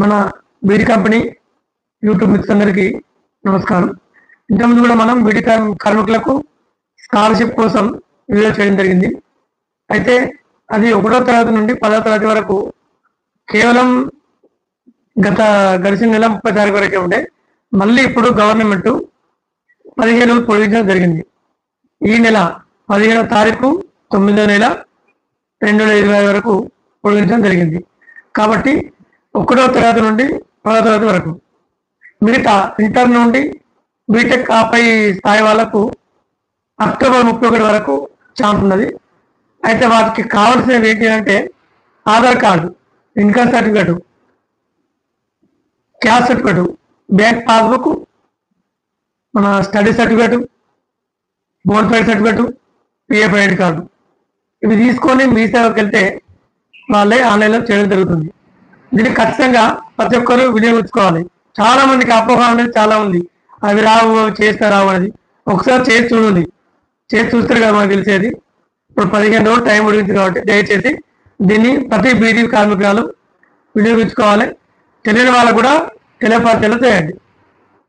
మన వీడి company YouTube మిత్రులు అందరికీ నమస్కారం. ఇంతకుముందు కూడా మనం వీడి కార్మికులకు స్కాలర్షిప్ కోసం వీడియో చేయడం జరిగింది. అయితే అది ఒకటో తరగతి నుండి పదో తరగతి వరకు కేవలం గత గడిచిన నెల ముప్పై తారీఖు వరకే ఉండే. మళ్ళీ ఇప్పుడు గవర్నమెంట్ పదిహేను పొడిగించడం జరిగింది. ఈ నెల పదిహేనో తారీఖు తొమ్మిదో నెల రెండు వేల ఇరవై వరకు పొడిగించడం జరిగింది. కాబట్టి ఒకటో తరగతి నుండి పదో తరగతి వరకు. మిగతా ఇంటర్ నుండి బీటెక్ ఆపై స్థాయి వాళ్ళకు అక్టోబర్ ముప్పై ఒకటి వరకు ఛాన్స్ ఉన్నది. అయితే వాటికి కావాల్సినవి ఏంటి అంటే Aadhaar card income certificate caste certificate bank passbook మన study certificate bonafide certificate PF ID card. ఇవి తీసుకొని మీ సేవకి వెళ్తే వాళ్ళే ఆన్లైన్లో చేయడం జరుగుతుంది. దీన్ని ఖచ్చితంగా ప్రతి ఒక్కరు వినియోగించుకోవాలి. చాలా మందికి అపోహ అనేది చాలా ఉంది. అవి రావు అవి చేస్తే రావు అనేది. ఒకసారి చేసి చూడండి. చేసి చూస్తారు కదా మనకు తెలిసేది. ఇప్పుడు పదిహేను రోజులు టైం ఉడిగింది కాబట్టి దయచేసి దీన్ని ప్రతి బీడీ కార్మికురాలు వినియోగించుకోవాలి. తెలియని వాళ్ళకు కూడా తెలియపరిచేలా చేయండి.